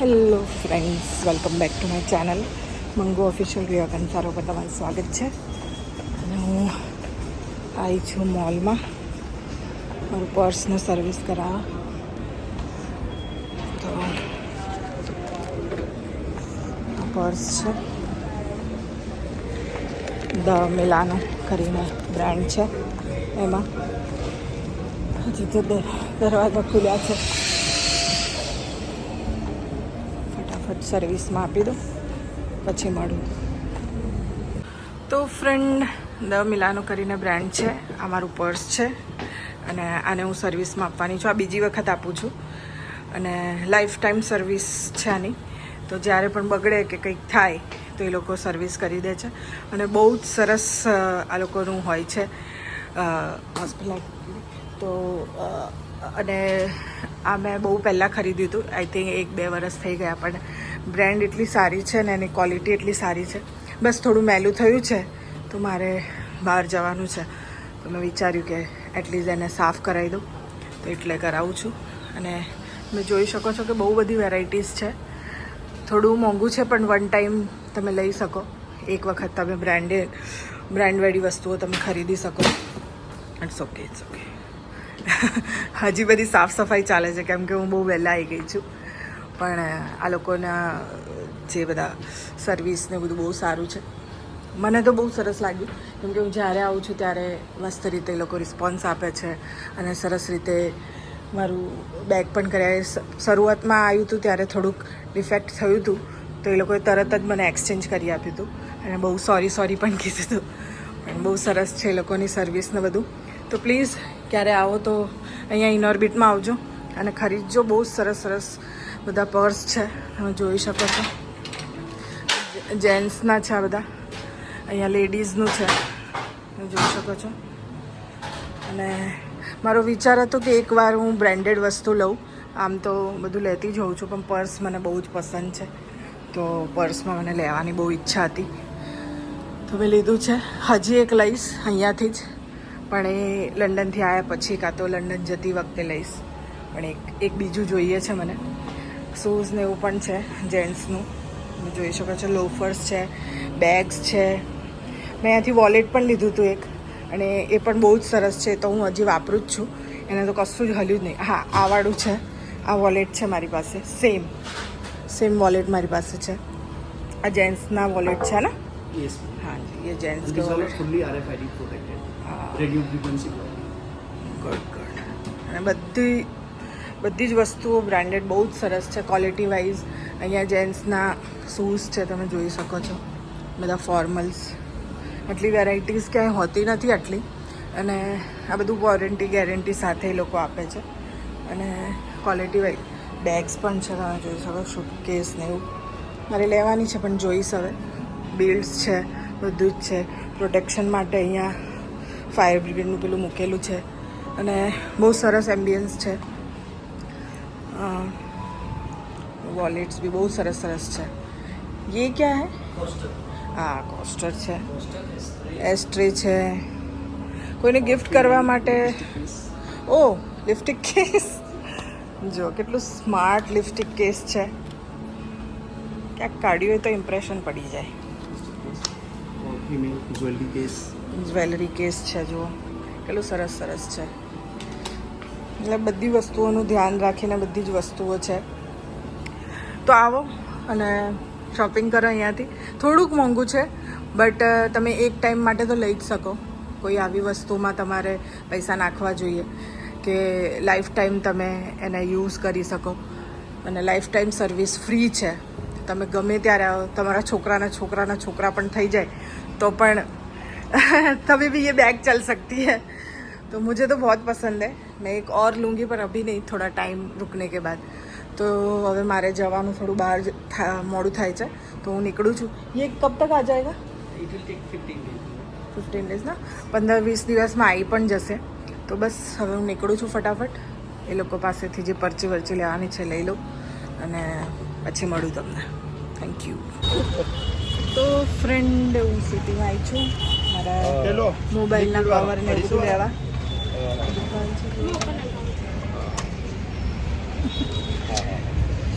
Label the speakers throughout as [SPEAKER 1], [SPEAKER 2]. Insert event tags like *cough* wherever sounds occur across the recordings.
[SPEAKER 1] Hello friends welcome back to my channel Mangu official રિયોગન સારો પર તમારું સ્વાગત છે. અને હું આવી છું મોલમાં. મારું પર્સનું સર્વિસ કરાવવા. તો પર્સ છે. ધ મિલાનો કરીને બ્રાન્ડ છે. એમાં હજી તો દરવાજા ખુલ્યા છે. સર્વિસમાં આપી દો પછી મળું. તો ફ્રેન્ડ દ મિલાનો કરીને બ્રાન્ડ છે આ મારું પર્સ છે, અને આને હું સર્વિસમાં આપવાની છું. આ બીજી વખત આપું છું. અને લાઈફ ટાઈમ સર્વિસ છે આની. તો જ્યારે પણ બગડે કે કંઈક થાય, તો એ લોકો સર્વિસ કરી દે છે. અને બહુ જ સરસ આ લોકોનું હોય છે. તો અને આ મેં બહુ પહેલાં ખરીદ્યું હતું. આઈ થિંક એક બે વરસ થઈ ગયા પણ બ્રેન્ડ એટલી સારી છે ને એની ક્વોલિટી એટલી સારી છે. બસ થોડું મેલું થયું છે, તો મારે બહાર જવાનું છે. તો મેં વિચાર્યું કે એટલીસ્ટ એને સાફ કરાવી દઉં. તો એટલે કરાવું છું. અને તમે જોઈ શકો છો કે બહુ બધી વેરાયટીઝ છે. થોડું મોંઘું છે, પણ વન ટાઈમ તમે લઈ શકો. એક વખત તમે બ્રાન્ડેડ બ્રાન્ડવાળી વસ્તુઓ તમે ખરીદી શકો. ઇટ્સ ઓકે ઇટ્સ ઓકે હજી બધી સાફ સફાઈ ચાલે છે, કેમ કે હું બહુ વહેલા આવી ગઈ છું. પણ આ લોકોના જે બધા સર્વિસ ને બધું બહુ સારું છે. મને તો બહુ સરસ લાગ્યું. કેમ કે હું જ્યારે આવું છું ત્યારે મસ્ત રીતે એ લોકો રિસ્પોન્સ આપે છે અને સરસ રીતે મારું બેગ પણ કર્યા. શરૂઆતમાં આવ્યું હતું ત્યારે થોડુંક ડિફેક્ટ થયું હતું, તો એ લોકોએ તરત જ મને એક્સચેન્જ કરી આપ્યું હતું. અને બહુ સોરી સોરી પણ કીધું હતું. પણ બહુ સરસ છે એ લોકોની સર્વિસને બધું. તો પ્લીઝ ક્યારે આવો તો અહીંયા ઇનોર્બિટમાં આવજો. અને ખરીદજો. બહુ સરસ સરસ બધા પર્સ છે, તમે જોઈ શકો છો. જેન્ટ્સના છે આ બધા. અહીંયા લેડીઝનું છે, તમે જોઈ શકો છો. અને મારો વિચાર હતો કે એકવાર હું બ્રાન્ડેડ વસ્તુ લઉં, આમ તો બધું લેતી જ હોઉં છું, પણ પર્સ મને બહુ જ પસંદ છે. તો પર્સમાં મને લેવાની બહુ ઈચ્છા હતી. તો મેં લીધું છે. હજી એક લઈશ અહીંયાથી જ, પણ એ લંડનથી આવ્યા પછી કાં તો લંડન જતી વખતે લઈશ. પણ એક એક બીજું જોઈએ છે મને. શૂઝ ને એવું પણ છે જેન્ટ્સનું. તમે જોઈ શકો છો લોફર્સ છે બેગ્સ છે. મેં અહીંયાથી વોલેટ પણ લીધું હતું એક અને એ પણ બહુ જ સરસ છે તો હું હજી વાપરું જ છું. એને તો કશું જ હલ્યું જ નહીં. હા આવાળું છે આ વોલેટ છે મારી પાસે. સેમ સેમ વોલેટ મારી પાસે છે. આ જેન્ટ્સના વોલેટ છે ને હા
[SPEAKER 2] જી
[SPEAKER 1] એ
[SPEAKER 2] જેન્ટ્સ કે
[SPEAKER 1] wallet
[SPEAKER 2] fully RFID protected radio frequency
[SPEAKER 1] good good અને બધી બધી જ વસ્તુઓ બ્રાન્ડેડ બહુ જ સરસ છે ક્વોલિટી વાઇઝ અહીંયા જેન્ટ્સના શૂઝ છે, તમે જોઈ શકો છો. બધા ફોર્મલ્સ આટલી વેરાયટીઝ ક્યાંય હોતી નથી આટલી. અને આ બધું વોરંટી ગેરંટી સાથે એ લોકો આપે છે. અને ક્વોલિટી વાઇઝ બેગ્સ પણ છે, તમે જોઈ શકો શૂટકેસ ને એવું. મારે લેવાની છે, પણ જોઈશ હવે. બિલ્ડ્સ છે, બધું જ છે. પ્રોટેક્શન માટે અહીંયા ફાયર બ્રિગેડનું પેલું મૂકેલું છે. અને બહુ સરસ એમ્બિયન્સ છે. વોલેટ્સ બી બહુ સરસ સરસ છે ये क्या है હા કોસ્ટર છે એસ્ટ્રે છે કોઈને ગિફ્ટ કરવા માટે ઓ લિપસ્ટિક કેસ જો કેટલું સ્માર્ટ લિપસ્ટિક કેસ છે ક્યાંક કાઢ્યું હોય તો ઇમ્પ્રેશન પડી જાય
[SPEAKER 2] Or female jewelry case.
[SPEAKER 1] Jewellery case છે જુઓ કેટલું સરસ સરસ છે એટલે બધી વસ્તુઓનું ધ્યાન રાખીને બધી જ વસ્તુઓ છે તો આવો અને શોપિંગ કરો અહીંયાથી થોડુંક મોંઘું છે બટ તમે એક ટાઈમ માટે તો લઈ જ શકો કોઈ આવી વસ્તુમાં તમારે પૈસા નાખવા જોઈએ કે લાઈફ ટાઈમ તમે એને યુઝ કરી શકો અને લાઈફ ટાઈમ સર્વિસ ફ્રી છે તમે ગમે ત્યારે આવો તમારા છોકરાના છોકરાના છોકરા પણ થઈ જાય તો પણ तभी भी ये बैग चल सकती है तो मुझे तो बहुत पसंद है मैं एक और लूँगी पर अभी नहीं थोड़ा टाइम रुकने के बाद તો હવે મારે જવાનું થોડું બહાર જ થા- મોડું થાય છે તો હું નીકળું છું ये कब तक आ जाएगा
[SPEAKER 2] It will take 15 days.
[SPEAKER 1] Fifteen days ના પંદર વીસ દિવસમાં આવી પણ જશે તો બસ હવે હું નીકળું છું ફટાફટ એ લોકો પાસેથી જે પરચી વરચી લેવાની છે લઈ લઉં અને પછી મળું તમને થેન્ક યુ તો ફ્રેન્ડ હું સિટીમાં આવી છું મારા મોબાઈલના કવર ને એવું બધું લેવા દુકાન છે જો.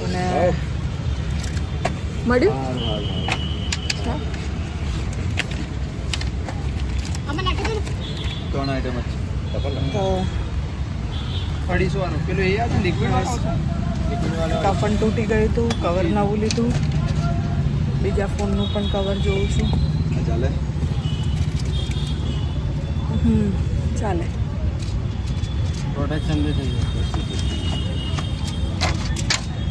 [SPEAKER 1] અને મળ્યું.
[SPEAKER 3] ત્રણ આઈટમ જ
[SPEAKER 1] તો
[SPEAKER 3] અઢીસો વાળું પેલું એ આવે લિક્વિડ વાળું
[SPEAKER 1] કફન તૂટી ગયું હતું કવર નવું લીધું. બીજા ફોનનું પણ કવર જોઉં છું.
[SPEAKER 3] ચાલે?
[SPEAKER 1] હમ ચાલે.
[SPEAKER 3] પ્રોટેક્શન બી થઈ જશે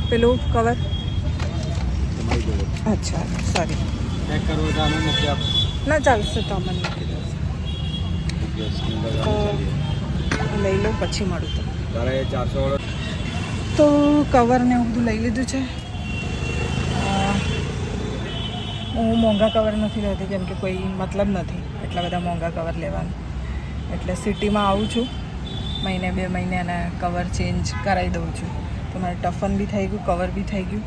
[SPEAKER 1] પેલું કવર અચ્છા સોરી
[SPEAKER 3] ચેક કરવું તો અમે નથી આપ
[SPEAKER 1] ના ચાલશે તો અમને મૂકી દો તો લઈ લો પછી મળું તો
[SPEAKER 3] તારે ચારસો વાળો
[SPEAKER 1] તો કવર ને એવું બધું લઈ લીધું છે હું મોંઘા કવર નથી લેતી કેમ કે કોઈ મતલબ નથી એટલા બધા મોંઘા કવર લેવાનું એટલે સિટીમાં આવું છું મહિને, બે મહિને એના કવર ચેન્જ કરાવી દઉં છું. તો મારે ટફન બી થઈ ગયું કવર બી થઈ ગયું.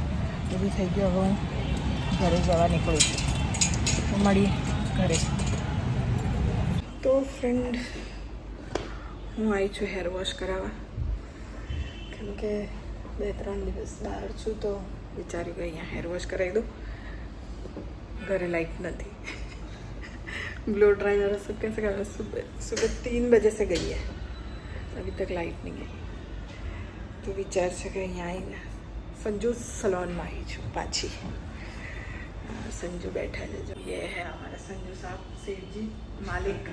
[SPEAKER 1] એ બી થઈ ગયું. હવે હું ઘરે જવા નીકળું છું. તો મળીએ ઘરે. તો ફ્રેન્ડ હું આવી છું હેર વોશ કરાવવા. કેમ કે બે, ત્રણ દિવસ બહાર છું તો વિચાર્યું કે અહીંયા હેર વોશ કરાવી દઉં. ઘરે લાઈટ નથી. ब्लो ड्राइनर सुबह से सुबह सुबह तीन बजे से गई है अभी तक लाइट नहीं गई तो विचार सगळे आईन संजू सलोन में आई छू पाछी। हाँ, संजू बैठा है, जो ये है हमारा संजू साहब, सेठ जी, मालिक।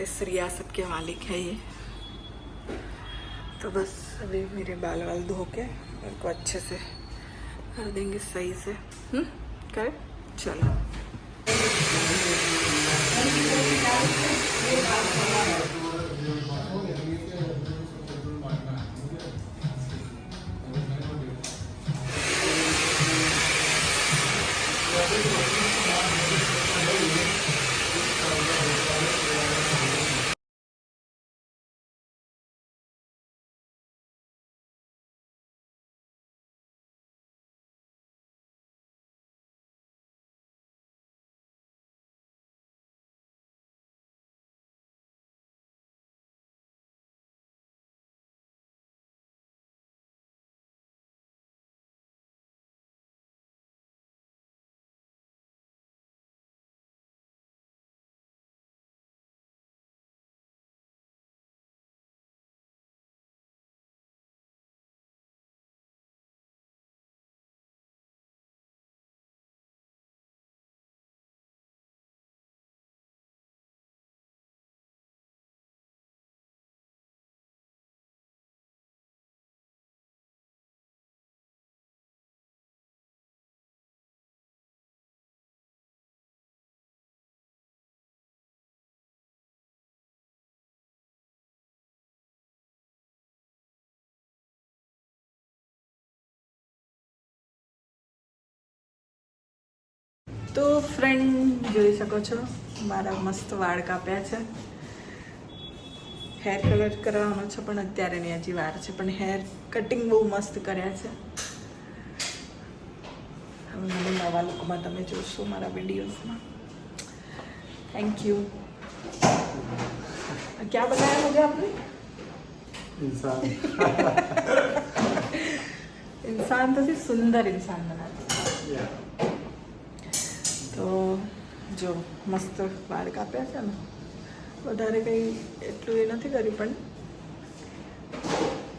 [SPEAKER 1] इस रियासत के मालिक है ये। तो बस अभी मेरे बाल वाल धो के उनको अच्छे से कर देंगे सही से। हम्म, कर? चलो। તો ફ્રેન્ડ જોઈ શકો છો મારા મસ્ત વાળ કાપ્યા છે. હેર કલર કરવાનો છે પણ અત્યારે ની હજી વાર છે પણ હેર કટિંગ બહુ મસ્ત કર્યા છે. હવે મને નવા લોકોમાં તમે જોશો મારા વિડીયોઝમાં થેન્ક યુ ક્યાં બનાવ્યા
[SPEAKER 2] મુજે
[SPEAKER 1] આપણે? ઇન્સાન. *laughs* ઇન્સાન તો સુંદર ઇન્સાન બનાવ્યા. તો જો મસ્ત વાળ કાપ્યા છે ને વધારે કંઈ એટલું એ નથી કર્યું પણ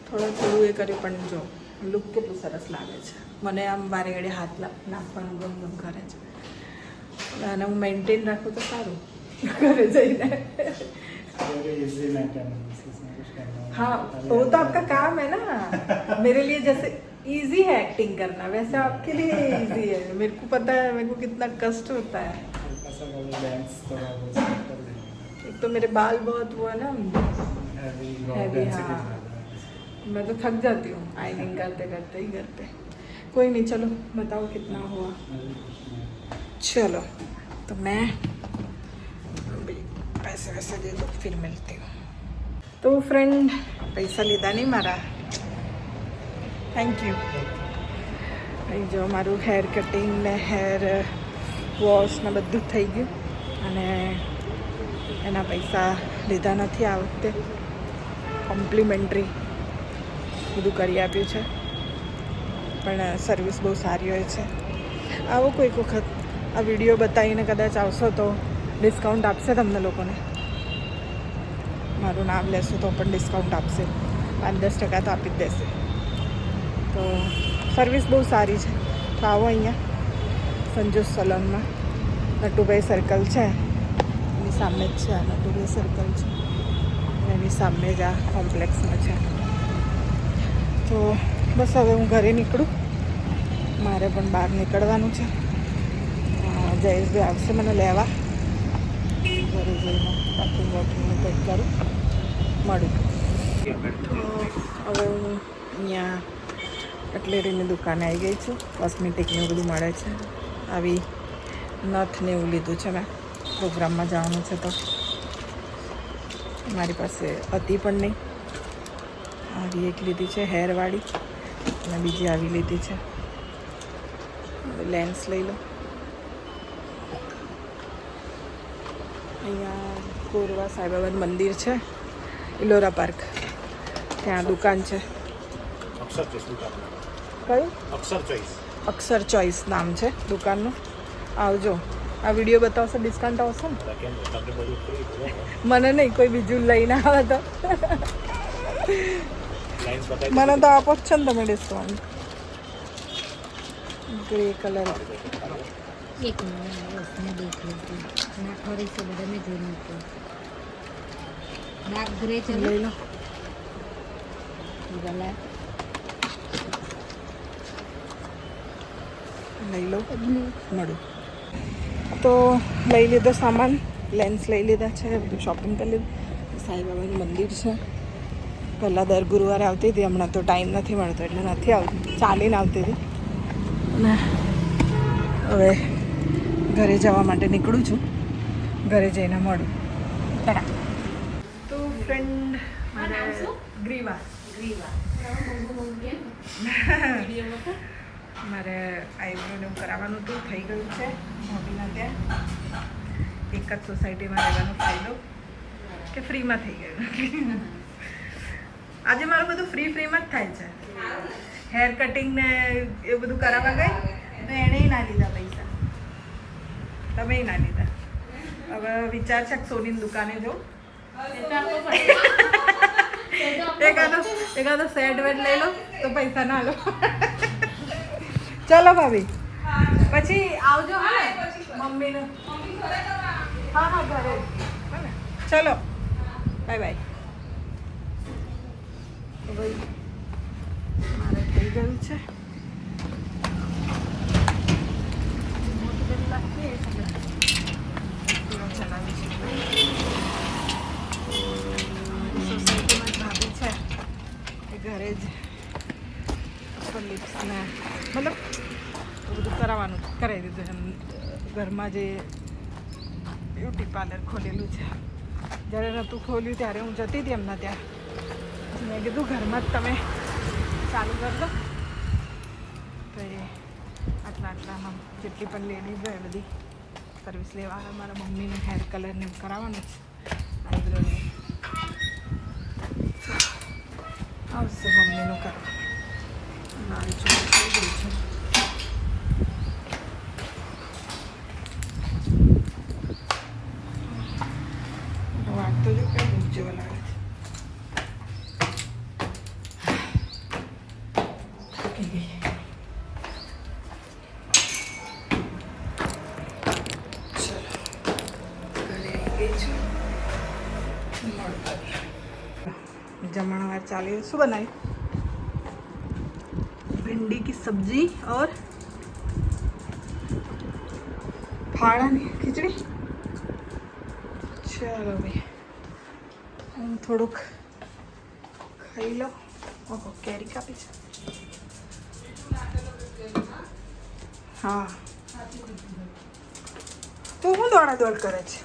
[SPEAKER 1] થોડું થોડું એ કર્યું પણ જો લુક કેટલું સરસ લાગે છે મને આમ વારે ઘડે હાથ લા- નાખવાનું ગમ ગમ કરે છે અને હું મેન્ટેન રાખું તો સારું ઘરે જઈને
[SPEAKER 2] इजी मेंटेनेंस इसमें कुछ करना
[SPEAKER 1] हाँ वो तो आपका काम है ना मेरे लिए जैसे इजी है एक्टिंग करना वैसे आपके लिए इजी है। मेरे को पता है मेरे को कितना कष्ट होता है। एक तो मेरे बाल बहुत वो है ना
[SPEAKER 2] हैवी
[SPEAKER 1] हाँ। मैं तो थक जाती हूँ आइनिंग करते करते ही करते कोई नहीं चलो बताओ कितना हुआ। चलो तो मैं पैसे वैसे दे दो फिर मिलती हूँ। तो फ्रेंड पैसा लेता नहीं मारा। થેન્ક યુ અહીં જો મારું હેર કટિંગ ને હેર વોશ ને બધું થઈ ગયું. અને એના પૈસા લીધા નથી આ વખતે. કોમ્પ્લિમેન્ટરી બધું કરી આપ્યું છે. પણ સર્વિસ બહુ સારી હોય છે. આવો કોઈક વખત આ વીડિયો બતાવીને કદાચ આવશો તો ડિસ્કાઉન્ટ આપશે તમને લોકોને. મારું નામ લેશો તો પણ ડિસ્કાઉન્ટ આપશે. પાંચ દસ ટકા તો આપી જ દેશે. તો સર્વિસ બહુ સારી છે. તો આવો અહીંયા સંજોસ સલોનમાં નટુભાઈ સર્કલ છે. એની સામે જ છે આ નટુભાઈ સર્કલ છે. એની સામે જ આ કોમ્પ્લેક્સમાં છે. તો બસ હવે હું ઘરે નીકળું. મારે પણ બહાર નીકળવાનું છે. જયેશભાઈ આવશે મને લેવા. ઘરે જઈને પેકિંગ વોકિંગનું કંઈક કરું. મળું. તો હવે હું અહીંયા કટલેરીની દુકાને આવી ગઈ છું. કોસ્મેટિકને બધું મળે છે. આવી નથને એવું લીધું છે મેં. પ્રોગ્રામમાં જવાનું છે તો. મારી પાસે હતી પણ નહીં. આવી એક લીધી છે હેરવાળી. અને બીજી આવી લીધી છે. લેન્સ લઈ લો અહીંયા કોરવા સાંઈબાબાનું મંદિર છે. ઇલોરા પાર્ક. ત્યાં દુકાન છે.
[SPEAKER 2] અક્ષર
[SPEAKER 1] કયું?
[SPEAKER 2] અક્ષર ચોઈસ.
[SPEAKER 1] અક્ષર ચોઈસ નામ છે દુકાનનું. આવજો. આ વીડિયો બતાવશો ડિસ્કાઉન્ટ આવશે ને? મને નહીં કોઈ બીજું લઈને આવે તો. મને તો આપો જ છે ને તમે ડિસ્કાઉન્ટ ગ્રે કલર
[SPEAKER 4] એક મિનિટ મેં દેખ લીધું ના ખરી છે બધા મેં જોઈ ડાર્ક ગ્રે છે
[SPEAKER 1] લઈ લો.
[SPEAKER 4] એ
[SPEAKER 1] લઈ લો મળું. તો લઈ લીધો સામાન લેન્સ લઈ લીધા છે બધું શોપિંગ કરી લીધું. સાંઈબાબાનું મંદિર છે. પહેલાં દર ગુરુવારે આવતી હતી હમણાં તો ટાઈમ નથી મળતો એટલે નથી આવતી. ચાલીને આવતી હતી. અને હવે ઘરે જવા માટે નીકળું છું. ઘરે જઈને મળું. તો ફ્રેન્ડ મારે ગ્રીવા. *laughs* મારે આઈબ્રોને એવું કરાવવાનું હતું થઈ ગયું છે. મોબીના ત્યાં. એક જ સોસાયટીમાં રહેવાનો ફાયદો કે ફ્રીમાં થઈ ગયું. આજે મારું બધું ફ્રી ફ્રીમાં જ થાય છે. હેર કટિંગ ને એ બધું કરાવવા ગઈ તો એણે ના લીધા પૈસા. તમે ના લીધા. હવે વિચાર છે કે સોનીની દુકાને જવું એકાદો એકાદો સેટ વેટ લઈ લો તો પૈસા ના લો. ચલો ભાભી. પછી આવજો હા ને? મમ્મીને. હા હા ઘરે. ચલો. Bye bye. ભાઈ મારે થઈ ગયું છે. સોસાયટીમાં ભાભી છે. ઘરે જ લિપ્સને મતલબ એ બધું કરાવવાનું કરાવી દીધું એમ. ઘરમાં જે બ્યુટી પાર્લર ખોલેલું છે. જ્યારે નહોતું ખોલ્યું ત્યારે હું જતી હતી એમના ત્યાં. મેં કીધું, ઘરમાં જ તમે ચાલુ કરી દો. તો એ આટલા આટલામાં જેટલી પણ લેડીઝ હોય બધી સર્વિસ લેવા આવે. મારા મમ્મીને હેર કલરને કરાવવાનું છે આઈબ્રોને આવશે મમ્મીનું કરવા જમણવાર ચાલી શું બનાવ્યું? भिंडी की सब्जी और ફાળાની ખીચડી ચાલો ભાઈ હું થોડુંક ખાઈ લો ઓહો કેરી કાપી છે હા તો હું દોડા દોડ કરે છે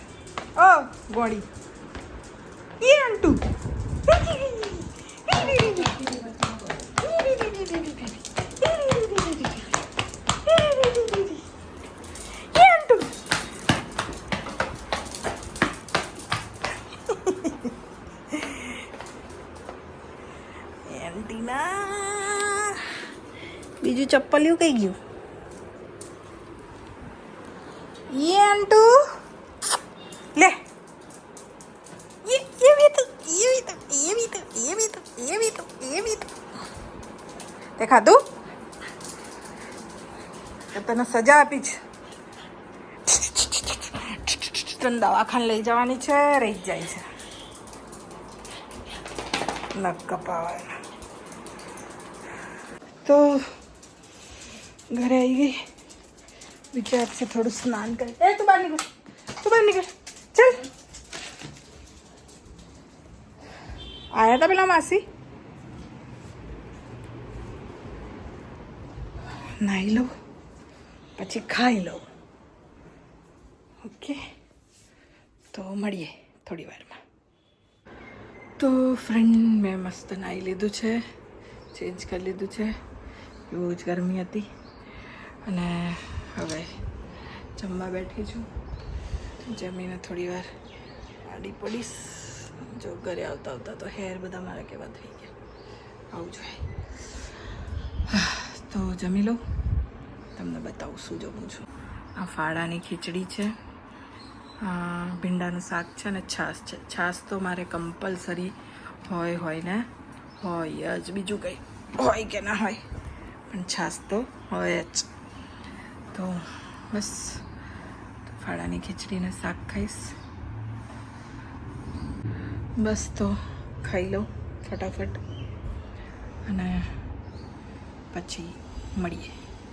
[SPEAKER 1] ઓ ગોળી એ આંટુ ચપ્પલિયું કઈ ગયું? એ આંટુ. લે. તે ખાધું? તને સજા આપી છે. તને દવાખાને લઈ જવાની છે, રહી જાય છે. નક કપાવાના તો ઘરે આવી ગઈ વિચાર છે થોડું સ્નાન કરી એ તું બહાર નીકળ તું બહાર નીકળ ચાલ આયા હતા પેલા માસી નાહી લઉં પછી ખાઈ લઉં ઓકે તો મળીએ થોડી વારમાં તો ફ્રેન્ડ મેં મસ્ત નાહી લીધું છે ચેન્જ કરી લીધું છે બહુ જ ગરમી હતી અને હવે જમવા બેઠી છું. જમીને થોડી વાર આડી પડીશ. જો ઘરે આવતા આવતા તો હેર બધા મારા કેવા થઈ ગયા. આવું જોઈએ. તો જમી લઉં તમને બતાવું શું જમું છું. આ ફાળાની ખીચડી છે. ભીંડાનું શાક છે અને છાશ છે. છાશ તો મારે કમ્પલસરી હોય હોય ને? હોય જ. બીજું કંઈ હોય કે ના હોય. પણ છાશ તો હોય જ. તો બસ ફાળાની ખીચડીને શાક ખાઈશ. બસ તો ખાઈ લો ફટાફટ. અને પછી મળીએ.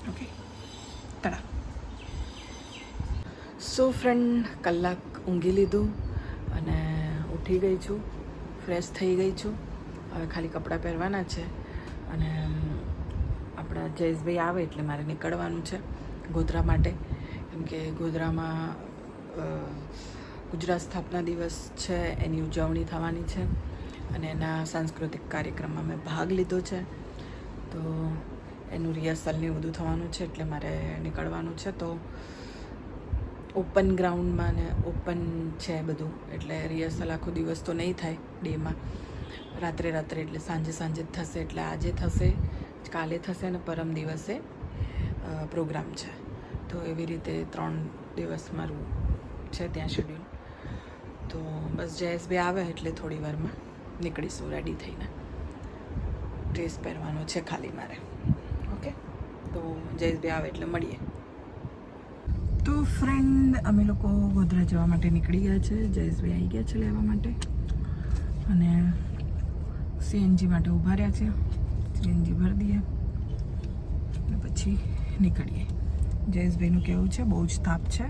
[SPEAKER 1] ઓકે? તડા સો ફ્રેન્ડ, કલાક ઊંઘી લીધું અને ઉઠી ગઈ છું. ફ્રેશ થઈ ગઈ છું. હવે ખાલી કપડાં પહેરવાના છે. અને આપણા જયેશભાઈ આવે એટલે મારે નીકળવાનું છે. ગોધરા માટે. કેમ કે ગોધરામાં ગુજરાત સ્થાપના દિવસ છે, એની ઉજવણી થવાની છે અને એના સાંસ્કૃતિક કાર્યક્રમમાં મેં ભાગ લીધો છે. તો એનું રિહર્સલને બધું થવાનું છે એટલે મારે નીકળવાનું છે. તો ઓપન ગ્રાઉન્ડમાં ને ઓપન છે બધું, એટલે રિહર્સલ આખો દિવસ તો નહીં થાય ડેમાં. રાત્રે રાત્રે એટલે સાંજે સાંજે જ થશે, એટલે આજે થશે, કાલે થશે અને પરમ દિવસે પ્રોગ્રામ છે. તો એવી રીતે ત્રણ દિવસ મારું છે ત્યાં શેડ્યુલ તો બસ જયેશભાઈ આવે એટલે થોડી વારમાં નીકળીશું રેડી થઈને. ડ્રેસ પહેરવાનો છે ખાલી મારે. ઓકે તો જયેશભાઈ આવે એટલે મળીએ. તો ફ્રેન્ડ અમે લોકો ગોધરા જવા માટે નીકળી ગયા છે. જયેશભાઈ આવી ગયા છે લેવા માટે. અને સીએનજી માટે ઊભા રહ્યા છે. સીએનજી ભરી દઈએ. પછી નીકળીએ. જયેશભાઈનું કહેવું છે બહુ જ તાપ છે.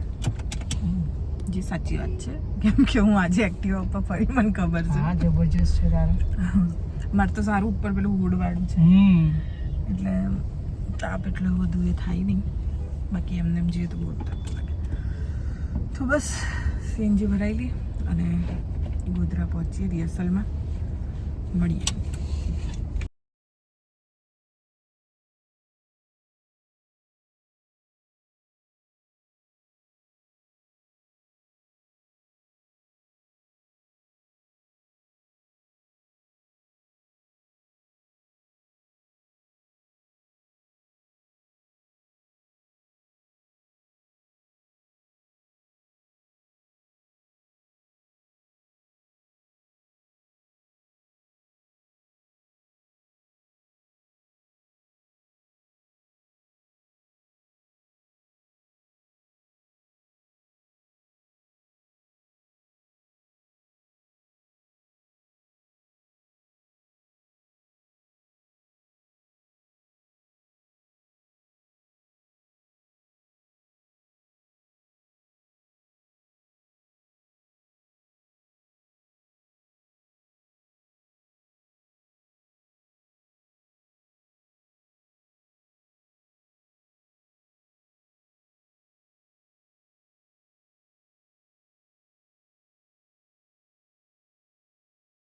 [SPEAKER 1] જે સાચી વાત છે. કેમ કે હું આજે એક્ટિવા ઉપર ફરી મને ખબર છે.
[SPEAKER 3] હા જબરજસ્ત છે
[SPEAKER 1] મારે તો સારું ઉપર પેલું હુડવાળું છે. એટલે તાપ એટલો વધુ એ થાય નહીં. બાકી એમને એમ જઈએ તો બહુ જ તાપ લાગે. તો બસ સીએનજી ભરાયેલી અને ગોધરા પહોંચીએ રિહર્સલમાં. મળીએ.